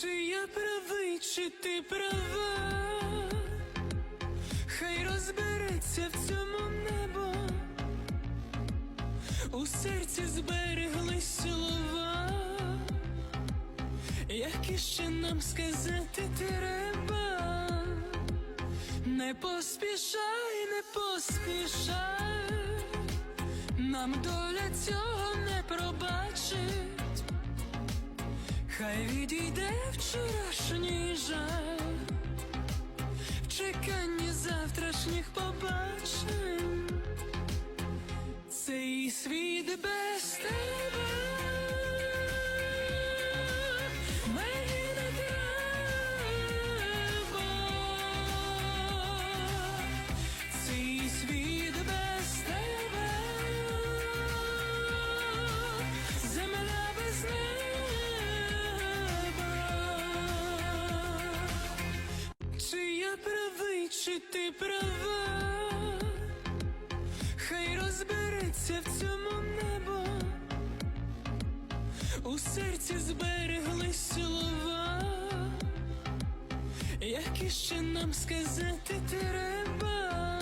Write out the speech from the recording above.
Чи я правий, чи ти права? Хай розбереться в цьому небо, у серці збереглись слова, які ще нам сказати треба. Не поспішай, не поспішай, нам доля цього не пробачить. Відійде вчорашній жаль, в чеканні завтрашніх побачень. Цей світ без чи ти права? Хай розбереться в цьому небо, у серці збереглись слова, які ще нам сказати треба.